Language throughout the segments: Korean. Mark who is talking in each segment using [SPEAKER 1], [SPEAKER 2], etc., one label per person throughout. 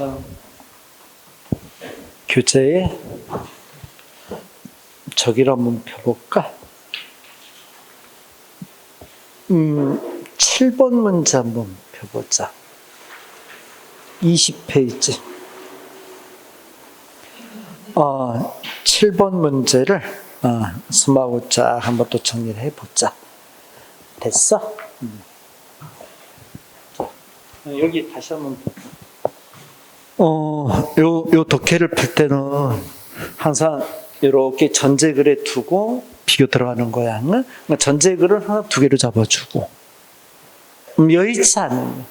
[SPEAKER 1] 자, 교재에 저기를 한번 펴볼까? 음, 7번 문제 한번 펴보자. 20페이지. 어, 7번 문제를 어, 스마트 쫙 한번 또 정리를 해보자. 됐어? 음. 자, 여기 다시 한번 어, 요, 요 독해를 풀 때는 항상 이렇게 전제글에 두고 비교 들어가는 거야. 응? 그러니까 전제글을 하나 두 개로 잡아주고. 음, 여의치 않으면.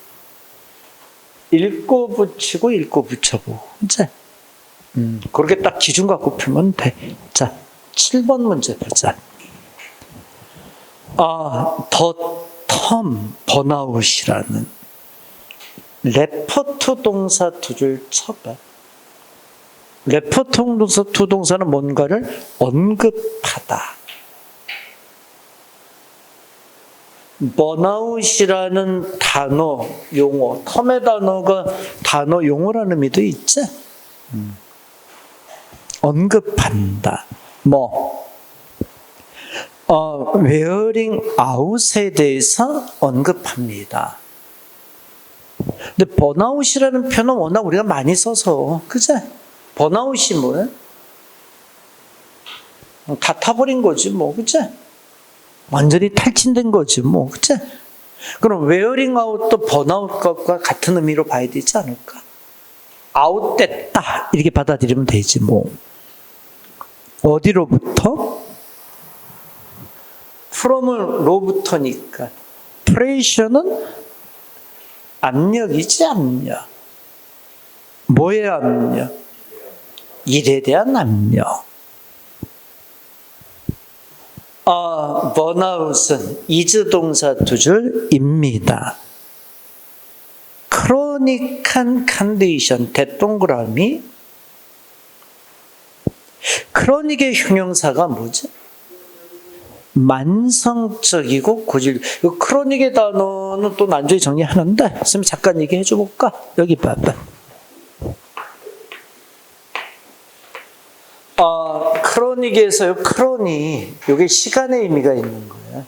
[SPEAKER 1] 읽고 붙이고 읽고 붙여보고. 이제. 음, 그렇게 딱 기준 갖고 풀면 돼. 자, 7번 문제 보자. 아, 더 텀 번아웃이라는 레퍼트 동사 두 줄 쳐봐. 레퍼트 동사 두 동사는 뭔가를 언급하다. 번아웃이라는 단어, 용어, 텀의 단어가 단어, 용어라는 의미도 있지? 음. 언급한다. 뭐, 어, 웨어링 아웃에 대해서 언급합니다. 근데 번아웃이라는 표현은 워낙 우리가 많이 써서, 그제? 번아웃이 뭐야? 다 타버린 거지, 뭐, 그제? 완전히 탈진된 거지, 뭐, 그제? 그럼 웨어링 아웃도 번아웃과 같은 의미로 봐야 되지 않을까? 아웃됐다. 이렇게 받아들이면 되지, 뭐. 어디로부터? from은 로부터니까. 프레셔는 압력이지, 압력. 뭐의 압력? 일에 대한 압력. 아, 번아웃은 이즈 동사 두 줄입니다. 크로닉한 컨디션, 대동그라미. 크로닉의 형용사가 뭐지? 만성적이고 고질. 이 크로닉의 단어는 또 난조히 정리하는데, 선생님 잠깐 얘기해 줘 볼까? 여기 봐봐. 아, 크로닉에서요, 크로니. 이게 시간의 의미가 있는 거예요.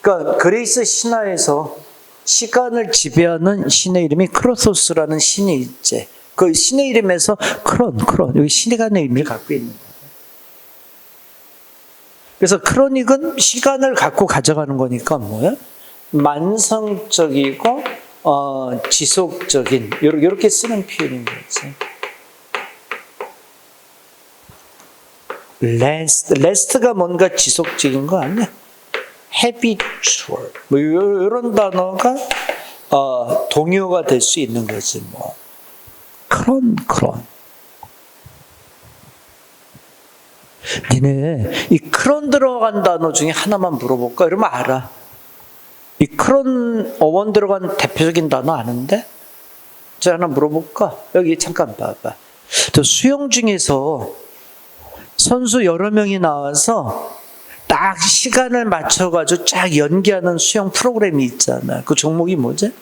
[SPEAKER 1] 그러니까 그레이스 신화에서 시간을 지배하는 신의 이름이 크로소스라는 신이 있지. 그 신의 이름에서 크론, 크론, 여기 시간의 의미를 갖고 있는 거예요. 그래서 크로닉은 시간을 갖고 가져가는 거니까 뭐야? 만성적이고 어, 지속적인 이렇게 쓰는 표현인 거지. 레스트, 레스트가 뭔가 지속적인 거 아니야? habitual 뭐 이런 단어가 어, 동요가 될 수 있는 거지 뭐. 그런 그런. 니네 이 크론 들어간 단어 중에 하나만 물어볼까? 이러면 알아. 이 크론 어원 들어간 대표적인 단어 아는데? 자 하나 물어볼까? 여기 잠깐 봐봐. 저 수영 중에서 선수 여러 명이 나와서 딱 시간을 맞춰가지고 쫙 연기하는 수영 프로그램이 있잖아. 그 종목이 뭐지?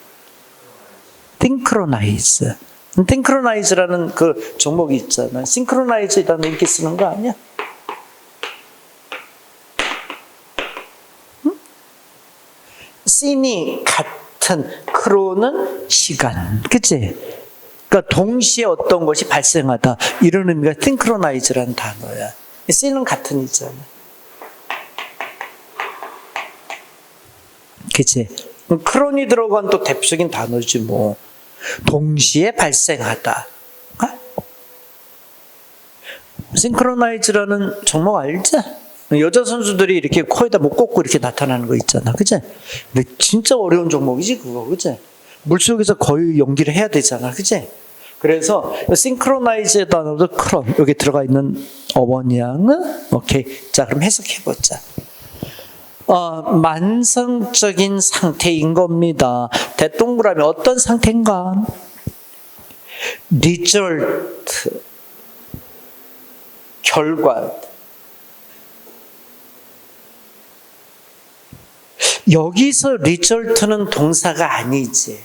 [SPEAKER 1] 싱크로나이즈. 싱크로나이즈라는 그 종목이 있잖아. 싱크로나이즈 단어 이렇게 쓰는 거 아니야? 응? 씬이 같은 크로는 시간. 그치? 그러니까 동시에 어떤 것이 발생하다. 이런 의미가 싱크로나이즈라는 단어야. 씬은 같은 있잖아. 그치? 크론이 들어간 또 대표적인 단어지 뭐. 동시에 발생하다. 아? 싱크로나이즈라는 종목 알지? 여자 선수들이 이렇게 코에다 못 꽂고 이렇게 나타나는 거 있잖아. 그치? 근데 진짜 어려운 종목이지, 그거. 그치? 물속에서 거의 연기를 해야 되잖아. 그치? 그래서 싱크로나이즈의 단어도 크론, 여기 들어가 있는 어원양은, 오케이. 자, 그럼 해석해보자. 어, 만성적인 상태인 겁니다. 대동그라미 어떤 상태인가? result 결과 여기서 리절트는 동사가 아니지.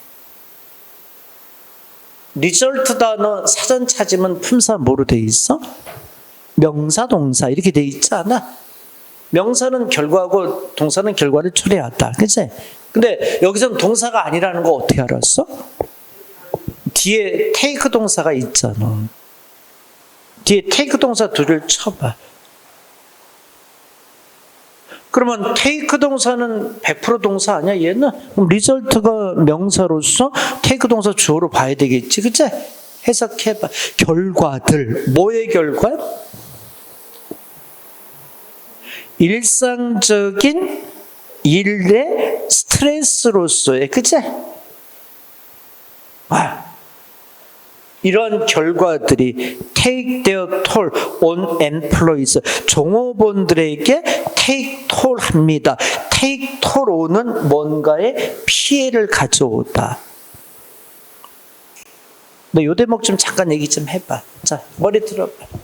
[SPEAKER 1] 리절트 단어 사전 찾으면 품사 뭐로 돼 있어? 명사 동사 이렇게 돼 있지 않아? 명사는 결과고 동사는 결과를 초래하다. 그치? 근데 여기서는 동사가 아니라는 거 어떻게 알았어? 뒤에 테이크 동사가 있잖아. 뒤에 테이크 동사 둘을 쳐봐. 그러면 테이크 동사는 100% 동사 아니야 얘는? 그럼 리절트가 명사로서 테이크 동사 주어로 봐야 되겠지 그치? 해석해봐 결과들 뭐의 결과? 일상적인 일의 스트레스로서의 그치? 아, 이런 결과들이 take their toll on employees 종업원들에게 take toll 합니다. take toll on은 뭔가의 피해를 가져오다. 너 요 대목 좀 잠깐 얘기 좀 해봐. 자 머리 들어봐.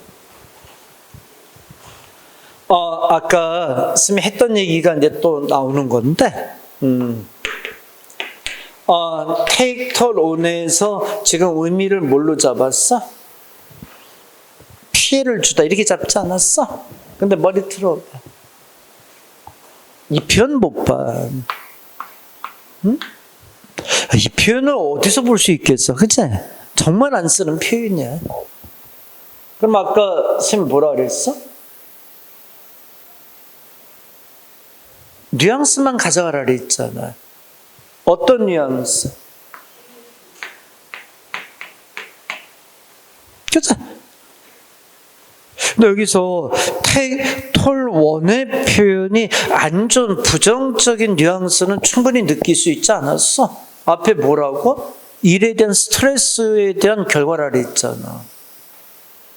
[SPEAKER 1] 어 아까 쌤이 했던 얘기가 이제 또 나오는 건데, 음. 어, take toll on에서 지금 의미를 뭘로 잡았어? 피해를 주다 이렇게 잡지 않았어? 근데 머리 틀어봐. 이 표현 못 봐. 응? 이 표현을 어디서 볼 수 있겠어? 그치? 정말 안 쓰는 표현이야. 그럼 아까 쌤 뭐라 그랬어? 뉘앙스만 가져가라 그랬잖아. 어떤 뉘앙스? 그죠? 근데 여기서 톨 원의 표현이 안 좋은 부정적인 뉘앙스는 충분히 느낄 수 있지 않았어? 앞에 뭐라고? 일에 대한 스트레스에 대한 결과라 그랬잖아.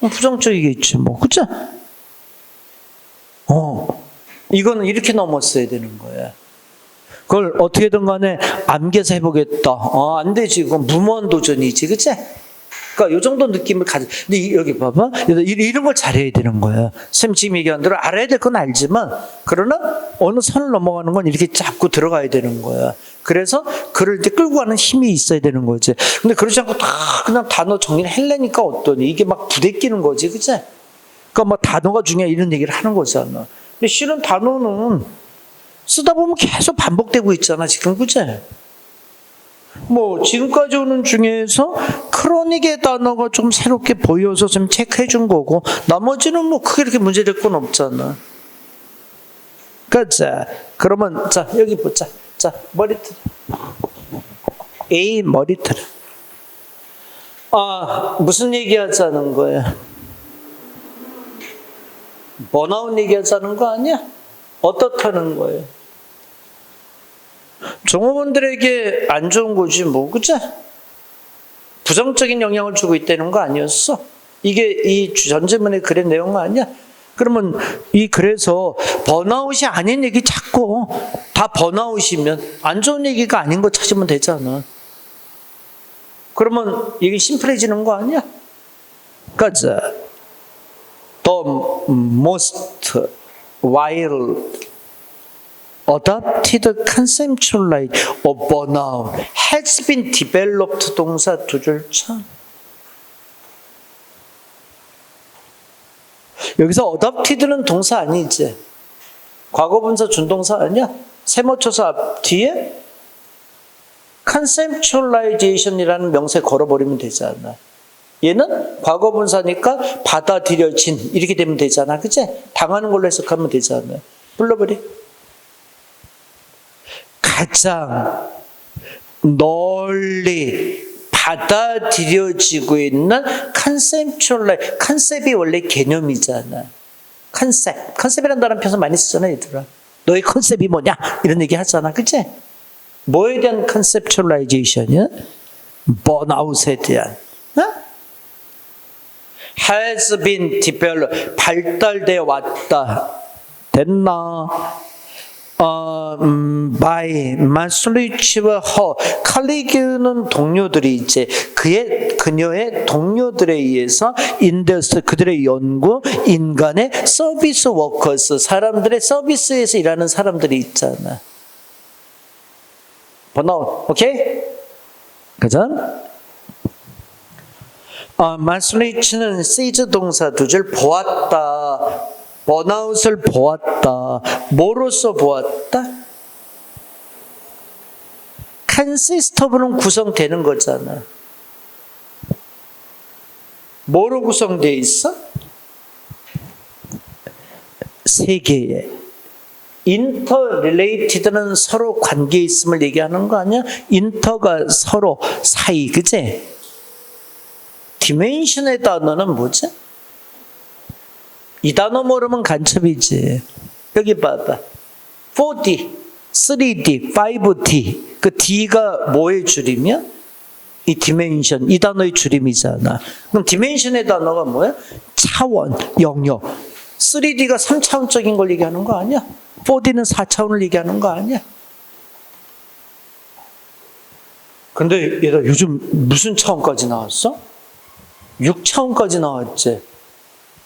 [SPEAKER 1] 부정적이겠지 뭐, 그죠? 어, 이거는 이렇게 넘었어야 되는 거야. 그걸 어떻게든 간에 암기해서 해보겠다. 어, 안 되지. 이건 무모한 도전이지. 그치? 그러니까 요 정도 느낌을 가지. 근데 이- 여기 봐봐. 이- 이런 걸 잘해야 되는 거야. 쌤 지금 얘기한 대로 알아야 될 건 알지만, 그러나 어느 선을 넘어가는 건 이렇게 잡고 들어가야 되는 거야. 그래서 그를 이제 끌고 가는 힘이 있어야 되는 거지. 근데 그러지 않고 다 그냥 단어 정리를 하려니까 어떠니? 이게 막 부대끼는 거지. 그치? 그러니까 뭐 단어가 중요해 이런 얘기를 하는 거잖아. 근데 실은 단어는 쓰다 보면 계속 반복되고 있잖아, 지금, 그제? 뭐, 지금까지 오는 중에서 크로닉의 단어가 좀 새롭게 보여서 좀 체크해 준 거고, 나머지는 뭐 크게 이렇게 문제될 건 없잖아. 그자, 그러면, 자, 여기 보자. 자, 머리 틀어. A 머리 틀어. 아, 무슨 얘기 하자는 거야? 번아웃 얘기하자는 거 아니야? 어떻다는 거예요? 종업원들에게 안 좋은 거지 뭐 그죠? 부정적인 영향을 주고 있다는 거 아니었어? 이게 이 전제문의 글의 내용 아니야? 그러면 이 글에서 번아웃이 아닌 얘기 찾고 다 번아웃이면 안 좋은 얘기가 아닌 거 찾으면 되잖아. 그러면 이게 심플해지는 거 아니야? 가자. The most wild adopted conceptualized of burnout has been developed 동사 두줄 쳐. 여기서 adopted는 동사 아니지? 과거분사 준동사 아니야? 세모쳐서 앞 뒤에 conceptualization이라는 명세 걸어버리면 되잖아. 얘는 과거 분사니까 받아들여진 이렇게 되면 되잖아. 그치? 당하는 걸로 해석하면 되잖아. 불러버리. 가장 널리 받아들여지고 있는 컨셉츄얼 컨셉이 원래 개념이잖아. 컨셉. 컨셉이라는 단어 표현 많이 쓰잖아, 얘들아. 너의 컨셉이 뭐냐? 이런 얘기 하잖아. 그치? 뭐에 대한 컨셉츄얼라이제이션이야? 번아웃에 대한. 어? has been developed 발달되어 왔다. 됐나? 어, 음, by 마슬리치와 허 칼리그는 동료들이 이제 그의 그녀의 동료들에 의해서 인더스 그들의 연구 인간의 서비스 워커스 사람들의 서비스에서 일하는 사람들이 있잖아. 번아웃. 오케이? 그죠? 어, 마슬리치는 시즈 동사 두 줄 보았다. 번아웃을 보았다. 뭐로써 보았다? 오브는 구성되는 거잖아. 뭐로 구성되어 있어? 세 개의 인터 릴레이티드는 서로 관계 있음을 얘기하는 거 아니야? 인터가 서로 사이, 그제? 디멘션의 단어는 뭐지? 이 단어 모르면 간첩이지. 여기 봐봐. 4D, 3D, 5D. 그 D가 뭐의 줄이며? 이 디멘션, 이 단어의 줄임이잖아. 그럼 디멘션의 단어가 뭐야? 차원, 영역. 3D가 3차원적인 걸 얘기하는 거 아니야? 4D는 4차원을 얘기하는 거 아니야? 근데 얘가 요즘 무슨 차원까지 나왔어? 6차원까지 나왔지.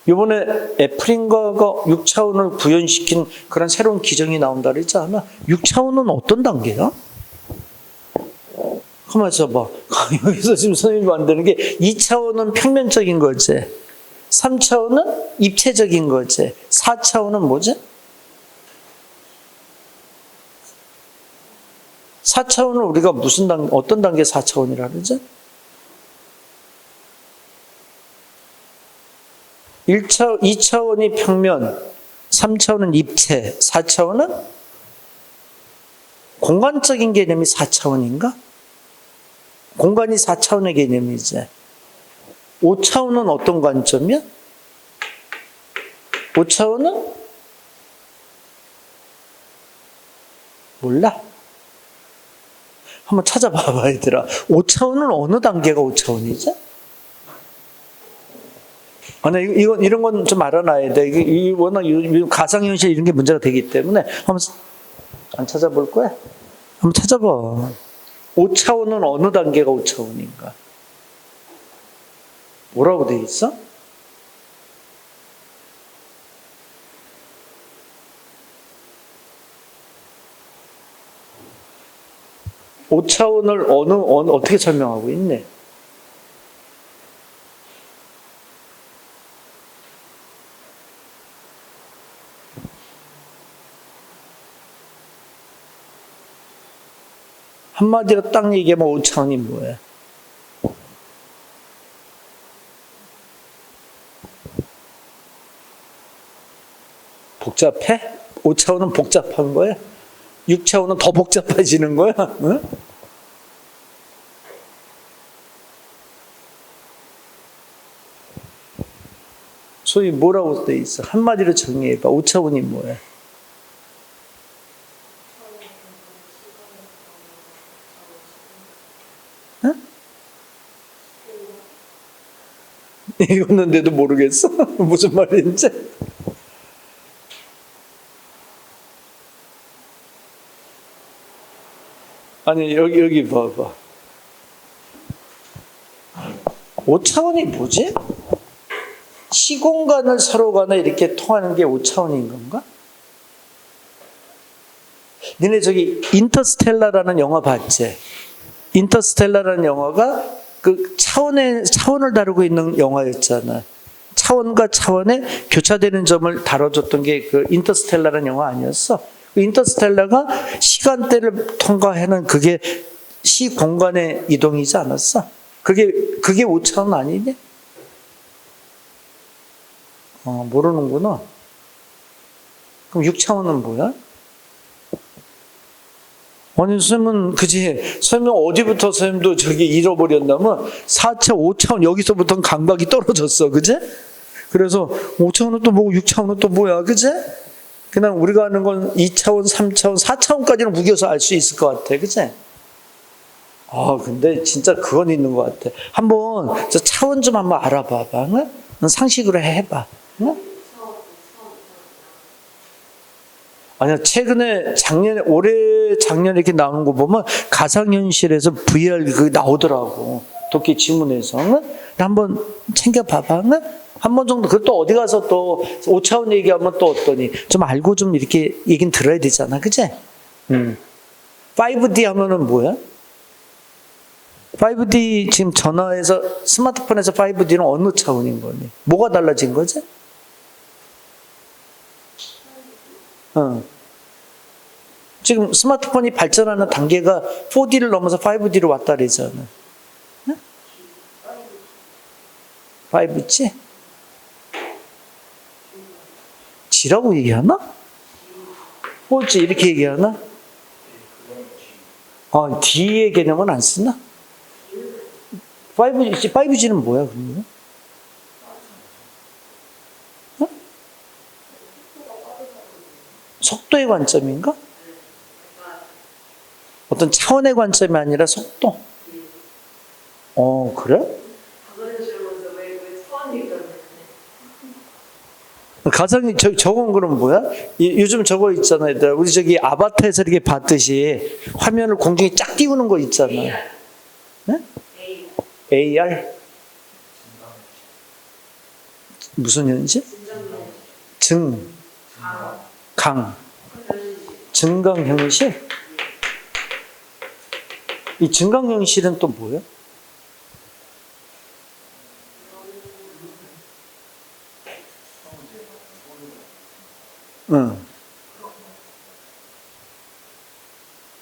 [SPEAKER 1] 이번에 애플인가가 6차원을 구현시킨 그런 새로운 기정이 나온다 그랬지 않아? 6차원은 어떤 단계야? 가만 있어봐. 여기서 지금 선생님이 만드는 게 2차원은 평면적인 거지. 3차원은 입체적인 거지. 4차원은 뭐지? 4차원을 우리가 무슨 단 어떤 단계 4차원이라 그러지? 1차, 2차원이 평면, 3차원은 입체, 4차원은 공간적인 개념이 4차원인가? 공간이 4차원의 개념이지. 5차원은 어떤 관점이야? 5차원은 몰라. 한번 찾아봐봐, 얘들아. 5차원은 어느 단계가 5차원이지? 아니, 이건, 이런 건 좀 알아놔야 돼. 이게 이 워낙 요- 요 가상 현실 이런 게 문제가 되기 때문에 한번 안 찾아볼 거야? 한번 찾아봐. 5차원은 어느 단계가 5차원인가? 뭐라고 돼 있어? 오차원을 어느, 어느, 어떻게 설명하고 있네? 한마디로 딱 얘기하면 오차원이 뭐야? 복잡해? 5차원은 복잡한 거야? 6차원은 더 복잡해지는 거야? 응? 소위 뭐라고 돼 있어? 한마디로 정리해봐. 5차원이 뭐야? 읽었는데도 모르겠어? 무슨 말인지? 아니 여기 여기 봐봐. 5차원이 뭐지? 시공간을 서로 간에 이렇게 통하는 게 5차원인 건가? 니네 저기 인터스텔라라는 영화 봤지? 인터스텔라라는 영화가 그 차원의 차원을 다루고 있는 영화였잖아. 차원과 차원의 교차되는 점을 다뤄줬던 게 그 인터스텔라라는 영화 아니었어? 그 인터스텔라가 시간대를 통과하는 그게 시 공간의 이동이지 않았어? 그게 그게 5차원 아니냐? 어, 모르는구나. 그럼 6차원은 뭐야? 아니, 선생님은, 그지? 선생님 어디부터 선생님도 저기 잃어버렸냐면, 4차, 5차원, 여기서부터는 감각이 떨어졌어, 그지? 그래서 5차원은 또 뭐고, 6차원은 또 뭐야, 그지? 그냥 우리가 아는 건 2차원, 3차원, 4차원까지는 무겨서 알 수 있을 것 같아, 그지? 아, 근데 진짜 그건 있는 것 같아. 한번 저 차원 좀 한번 알아봐봐. 응? 상식으로 해봐. 응? 아니야, 최근에 작년에, 올해 작년에 이렇게 나오는 거 보면 가상현실에서 VR 그 나오더라고. 도끼 지문에서. 응? 한번 챙겨봐봐. 응? 한번 정도, 그 또 어디 가서 또 5차원 얘기하면 또 어떠니? 좀 알고 좀 이렇게 얘긴 들어야 되잖아. 그지? 응. 5D 하면은 뭐야? 5D 지금 전화에서 스마트폰에서 5D는 어느 차원인 거니? 뭐가 달라진 거지? 어. 지금 스마트폰이 발전하는 단계가 4D를 넘어서 5D로 왔다 그러잖아. 응? 5G? G라고 얘기하나? 4G 이렇게 얘기하나? 아, D의 개념은 안 쓰나? 5G, 5G는 뭐야, 그러면? 속도의 관점인가? 어떤 차원의 관점이 아니라 속도? 어, 그래? 가장 저, 저건 그럼 뭐야? 이- 요즘 저거 있잖아, 얘들아. 우리 저기 아바타에서 이렇게 봤듯이 화면을 공중에 쫙 띄우는 거 있잖아. 네? AR? 무슨 현실? 증, 강, 증강 현실? 이 증강 현실은 또 뭐야? 응.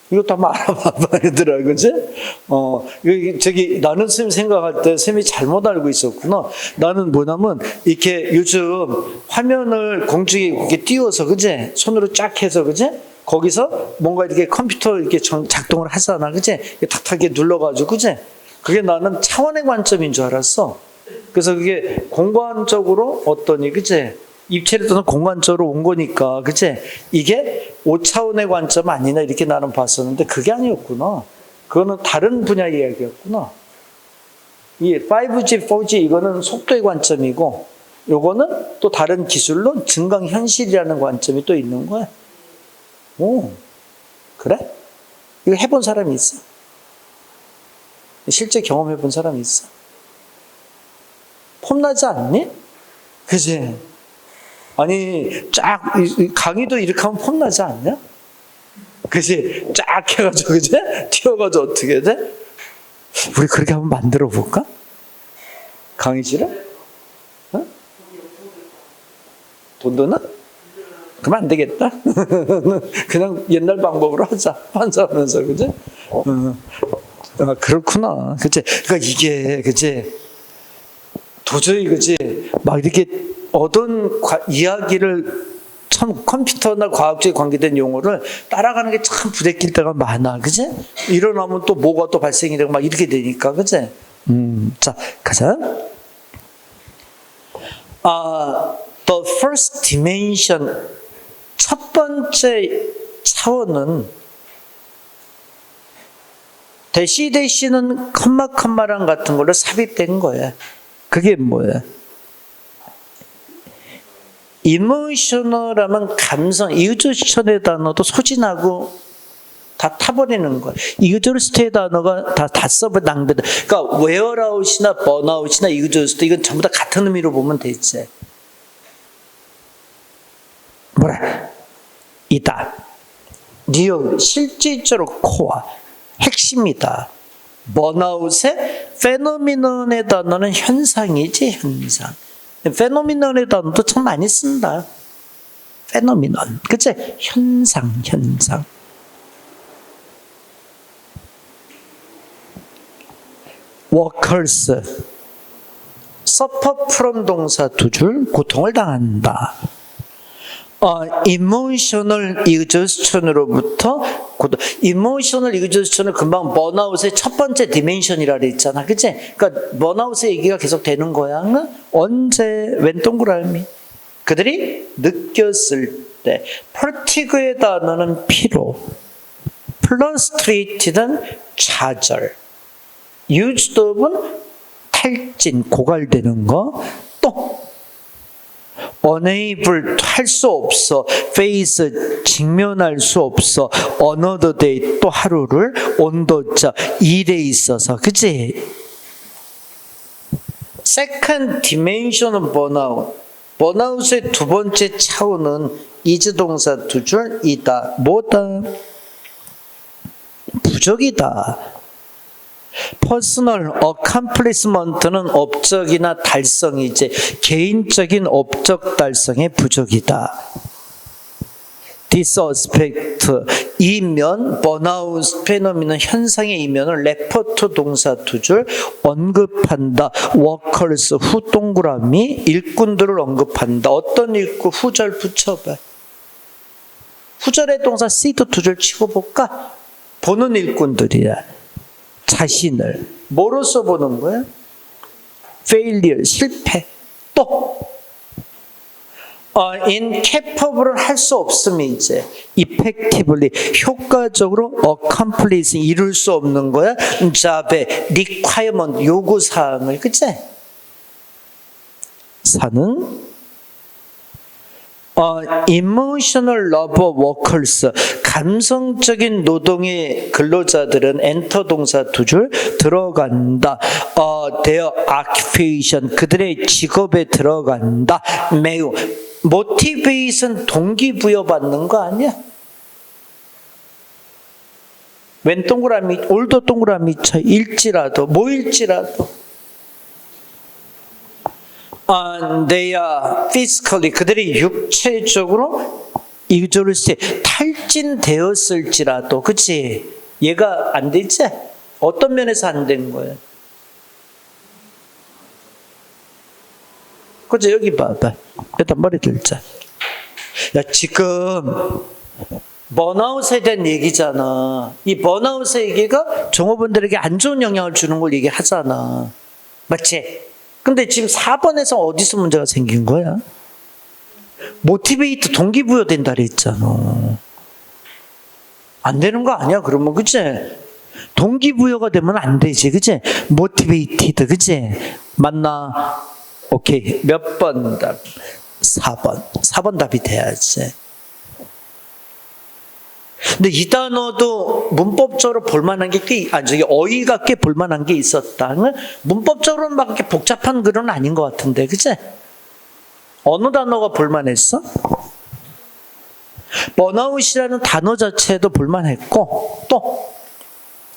[SPEAKER 1] 이것도 한번 알아봐봐, 얘들아, 그지? 어, 저기, 나는 쌤 생각할 때 쌤이 잘못 알고 있었구나. 나는 뭐냐면, 이렇게 요즘 화면을 공중에 이렇게 띄워서, 그지? 손으로 쫙 해서, 그지? 거기서 뭔가 이렇게 컴퓨터 이렇게 정- 작동을 하잖아, 그지? 이렇게 탁탁 이렇게 눌러가지고, 그지? 그게 나는 차원의 관점인 줄 알았어. 그래서 그게 공간적으로 어떠니, 그지? 입체를 떠는 공간적으로 온 거니까, 그치? 이게 5차원의 관점 아니나 이렇게 나는 봤었는데 그게 아니었구나. 그거는 다른 분야 이야기였구나. 이 5G, 4G 이거는 속도의 관점이고, 요거는 또 다른 기술로 증강 현실이라는 관점이 또 있는 거야. 오, 그래? 이거 해본 사람이 있어? 실제 경험해 본 사람이 있어? 폼나지 않니? 그지? 아니 쫙 강의도 이렇게 하면 폼나지 않냐? 그지? 쫙 해가지고 그지? 튀어가지고 어떻게 돼? 우리 그렇게 한번 만들어 볼까? 강의실을? 어? 돈 드나? 그럼 안 되겠다. 그냥 옛날 방법으로 하자. 환사하면서 그지? 어. 아, 그렇구나. 그치? 그러니까 이게 그지? 도저히 그지? 막 이렇게 얻은 과- 이야기를 참 컴퓨터나 과학적에 관계된 용어를 따라가는 게 참 부대낄 때가 많아, 그지? 일어나면 또 뭐가 또 발생이 되고 막 이렇게 되니까, 그지? 음, 자, 가자. 아, the first dimension, 첫 번째 차원은 대시 대시는 컴마 컴마랑 같은 걸로 삽입된 거야. 그게 뭐야? 이모셔널하면 감성, 이유조션의 단어도 소진하고 다 타버리는 거야. 이유조스트의 단어가 다, 다 써버 낭비다. 그러니까 웨어라웃이나 번아웃이나 이유조스트 이건 전부 다 같은 의미로 보면 되지. 뭐라? 이다. 리얼, 실질적으로 코어, 핵심이다. 번아웃의 페노미넌의 단어는 현상이지, 현상. 페노미넌의 단어도 참 많이 쓴다. 페노미넌. 그치? 현상, 현상. 워커스. suffer from 동사 두 줄, 고통을 당한다. 어, emotional exhaustion으로부터 고통, emotional exhaustion을 금방 번아웃의 첫 번째 디멘션이라 그랬잖아. 그치? 그러니까 번아웃의 얘기가 계속 되는 거야. 응? 언제? 웬 동그라미? 그들이 느꼈을 때. 퍼티그의 단어는 피로. 플러스트레이티는 좌절. 유즈드업은 탈진, 고갈되는 거. 또 unable 할 수 없어 face 직면할 수 없어 another day 또 하루를 온도자 일에 있어서 그치? second dimension은 번아웃 번아웃의 두 번째 차원은 이즈동사 두 줄 이다 뭐다? 부족이다. 퍼스널 어컴플리스먼트는 업적이나 달성이지 개인적인 업적 달성의 부족이다. 디스 어스펙트 이면 번아웃 페노미는 현상의 이면을 레퍼트 동사 두 줄 언급한다. 워커스 후 동그라미 일꾼들을 언급한다. 어떤 일꾼 후절 붙여봐. 후절의 동사 씨도 두 줄 치고 볼까? 보는 일꾼들이야. 자신을 뭐로써 보는 거야? failure 실패 또 어, incapable을 할 수 없으면 이제 effectively 효과적으로 accomplish 이룰 수 없는 거야 job의 requirement 요구 사항을 그치? 사는 어, emotional labor workers 감성적인 노동의 근로자들은 엔터 동사 두 줄 들어간다. 어, their occupation 그들의 직업에 들어간다. 매우 motivation 동기부여 받는 거 아니야? 왼 동그라미 올도 동그라미 쳐 일지라도 뭐일지라도 아, they are physically 그들이 육체적으로 세 탈진되었을지라도 그치? 얘가 안 되지? 어떤 면에서 안 된 거야? 그치? 여기 봐봐. 일단 머리 들자. 야 지금 번아웃에 대한 얘기잖아. 이 번아웃의 얘기가 종업원들에게 안 좋은 영향을 주는 걸 얘기하잖아. 맞지? 근데 지금 4번에서 어디서 문제가 생긴 거야? 모티베이트 동기부여 된다 그랬잖아. 안 되는 거 아니야, 그러면, 그치? 동기부여가 되면 안 되지, 그치? 모티베이티드, 그치? 맞나? 오케이. 몇 번 답? 4번. 4번 답이 돼야지. 근데 이 단어도 문법적으로 볼만한 게 꽤, 아, 저기 어휘가 꽤 볼만한 게 있었다. 문법적으로는 막 이렇게 복잡한 글은 아닌 것 같은데, 그치? 어느 단어가 볼만했어? 번아웃이라는 단어 자체도 볼만했고, 또,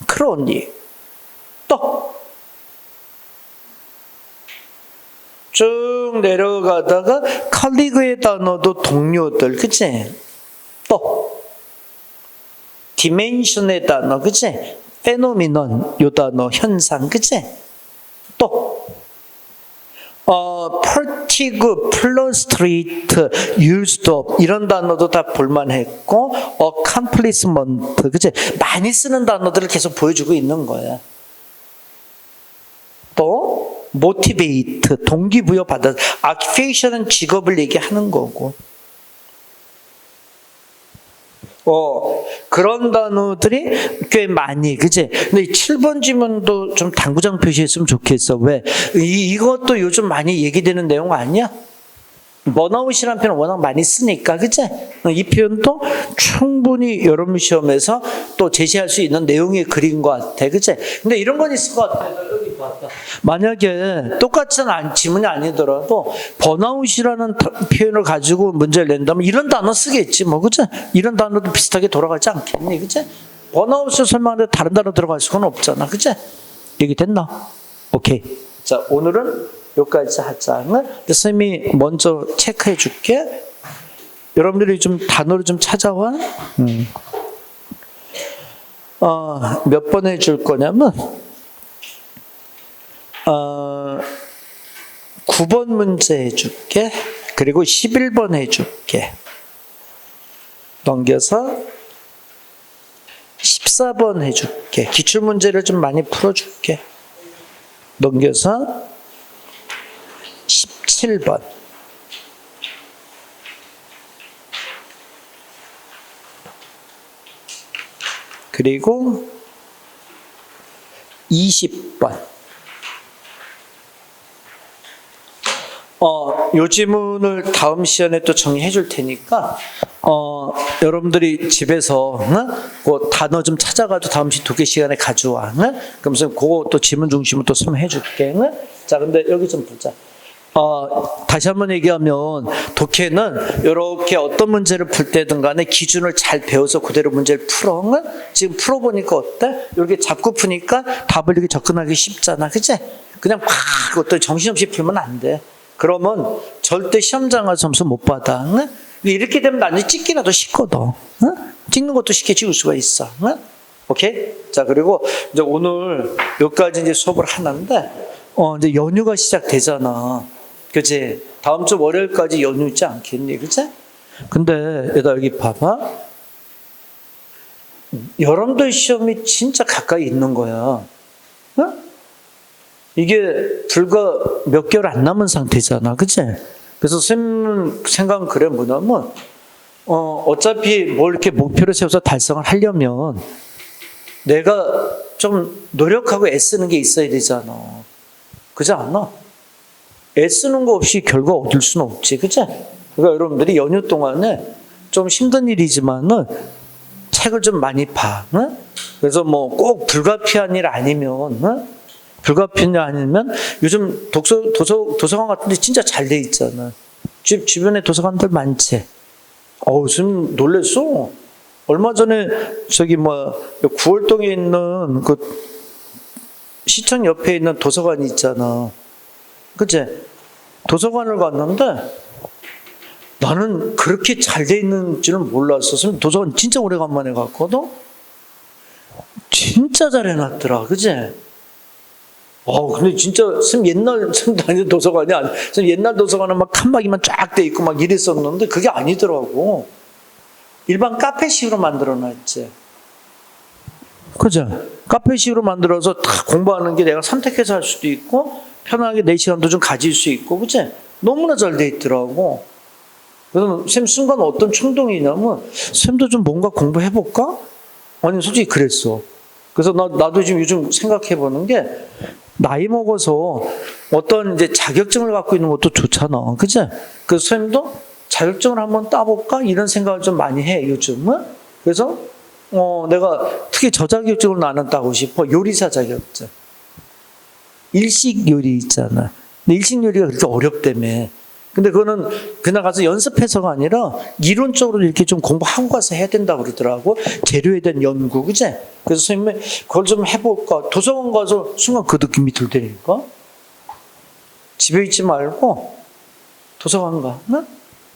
[SPEAKER 1] 크로니, 또, 쭉 내려가다가 컬리그의 단어도 동료들, 그치? 또, 디멘션의 단어, 그치? 페노미넌, 요 단어, 현상, 그치? 또, 어, 펄티그, 플러스트레이트, 유스톱 이런 단어도 다 볼만했고, 어 컴플리스먼트, 그치? 많이 쓰는 단어들을 계속 보여주고 있는 거야. 또, 모티베이트, 동기부여 받아, 아키페이션은 직업을 얘기하는 거고. 어, 그런 단어들이 꽤 많이, 그지? 근데 이 7번 지문도 좀 당구장 표시했으면 좋겠어. 왜? 이, 이것도 요즘 많이 얘기되는 내용 아니야? 번아웃이라는 표현 워낙 많이 쓰니까, 그지? 이 표현도 충분히 여름 시험에서 또 제시할 수 있는 내용의 글인 것 같아, 그지? 근데 이런 건 있을 것 같아. 만약에 똑같은 안- 지문이 아니더라도 번아웃이라는 더- 표현을 가지고 문제를 낸다면 이런 단어 쓰겠지, 뭐, 그지? 이런 단어도 비슷하게 돌아가지 않겠니, 그지? 번아웃을 설명하는데 다른 단어 들어갈 수는 없잖아, 그지? 얘기 됐나? 오케이. 자, 오늘은 여기까지 하자. 선생님이 먼저 체크해 줄게. 여러분들이 좀 단어를 좀 찾아와. 음. 어, 몇 번 해줄 거냐면, 어, 9번 문제 해줄게. 그리고 11번 해줄게. 넘겨서 14번 해줄게. 기출문제를 좀 많이 풀어줄게. 넘겨서 17번. 그리고 20번. 어, 요 지문을 다음 시간에 또 정리해 줄 테니까, 어, 여러분들이 집에서, 응? 그 단어 좀 찾아가지고 다음 시두개 시간에 가져와. 응? 그러면서 그거 또 지문 중심으로 또 설명해 줄게. 응? 자, 근데 여기 좀 보자. 어, 다시 한번 얘기하면 독해는 이렇게 어떤 문제를 풀 때든 간에 기준을 잘 배워서 그대로 문제를 풀어. 응? 지금 풀어보니까 어때? 이렇게 잡고 푸니까 답을 이렇게 접근하기 쉽잖아. 그치? 그냥 막 어떤 정신없이 풀면 안 돼. 그러면 절대 시험장 갈 점수 못 받아. 응? 이렇게 되면 나중에 찍기라도 쉽거든. 응? 찍는 것도 쉽게 찍을 수가 있어. 응? 오케이? 자, 그리고 이제 오늘 여기까지 이제 수업을 하는데, 어, 이제 연휴가 시작되잖아. 그지? 다음 주 월요일까지 연휴 있지 않겠니? 그지? 근데 얘다 여기 봐봐. 여러분들 시험이 진짜 가까이 있는 거야. 응? 이게 불과 몇 개월 안 남은 상태잖아. 그치? 그래서 쌤 생각은 그래 뭐냐면, 어, 어차피 뭘 이렇게 목표를 세워서 달성을 하려면 내가 좀 노력하고 애쓰는 게 있어야 되잖아. 그지 않나? 애쓰는 거 없이 결과 얻을 수는 없지. 그치? 그러니까 여러분들이 연휴 동안에 좀 힘든 일이지만은 책을 좀 많이 봐. 응? 그래서 뭐 꼭 불가피한 일 아니면, 응? 불가피한 일 아니면 요즘 독서, 도서, 도서관 같은 데 진짜 잘 돼 있잖아. 집 주변에 도서관들 많지. 어우, 좀 놀랬어. 얼마 전에 저기 뭐 구월동에 있는 그 시청 옆에 있는 도서관이 있잖아. 그치? 도서관을 갔는데 나는 그렇게 잘 돼 있는 줄은 몰랐어. 도서관 진짜 오래간만에 갔거든? 진짜 잘 해놨더라. 그치? 어, 근데 진짜 쌤 옛날 쌤 다니는 도서관이 아니, 쌤 옛날 도서관은 막 칸막이만 쫙 돼 있고 막 이랬었는데 그게 아니더라고. 일반 카페식으로 만들어놨지. 그죠? 카페식으로 만들어서 다 공부하는 게 내가 선택해서 할 수도 있고 편하게 내 시간도 좀 가질 수 있고 그치? 너무나 잘 돼 있더라고. 그래서 쌤 순간 어떤 충동이 있냐면 쌤도 좀 뭔가 공부해볼까? 아니 솔직히 그랬어. 그래서 나, 나도 지금 요즘 생각해 보는 게 나이 먹어서 어떤 이제 자격증을 갖고 있는 것도 좋잖아. 그치? 그 쌤도 자격증을 한번 따볼까? 이런 생각을 좀 많이 해, 요즘은. 그래서, 어, 내가 특히 저 자격증을 나는 따고 싶어. 요리사 자격증. 일식 요리 있잖아. 근데 일식 요리가 그렇게 어렵다며. 근데 그거는 그냥 가서 연습해서가 아니라 이론적으로 이렇게 좀 공부하고 가서 해야 된다고 그러더라고. 재료에 대한 연구, 그지? 그래서 선생님이 그걸 좀 해볼까. 도서관 가서 순간 그 느낌이 들더라니까. 집에 있지 말고 도서관 가. 응?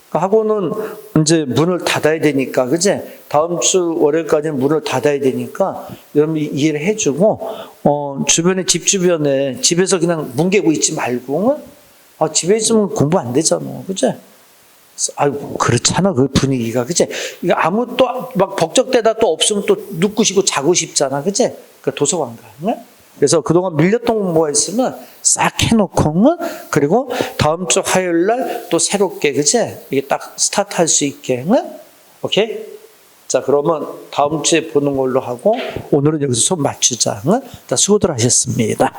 [SPEAKER 1] 그 학원은 이제 문을 닫아야 되니까, 그제? 다음 주 월요일까지는 문을 닫아야 되니까, 여러분이 이해를 해주고, 어, 주변에, 집 주변에, 집에서 그냥 뭉개고 있지 말고, 응? 아, 집에 있으면 공부 안 되잖아, 그제? 아유, 그렇잖아, 그 분위기가, 그제? 이거 아무 또, 막 벅적대다 또 없으면 또 눕고 싶고 자고 싶잖아, 그제? 그 도서관 가, 응? 그래서 그동안 밀렸던 공부가 있으면 싹 해놓고, 응? 그리고 다음 주 화요일 날 또 새롭게, 그제? 이게 딱 스타트 할 수 있게, 응? 오케이? 자, 그러면 다음 주에 보는 걸로 하고, 오늘은 여기서 손 맞추자, 응? 자, 수고들 하셨습니다.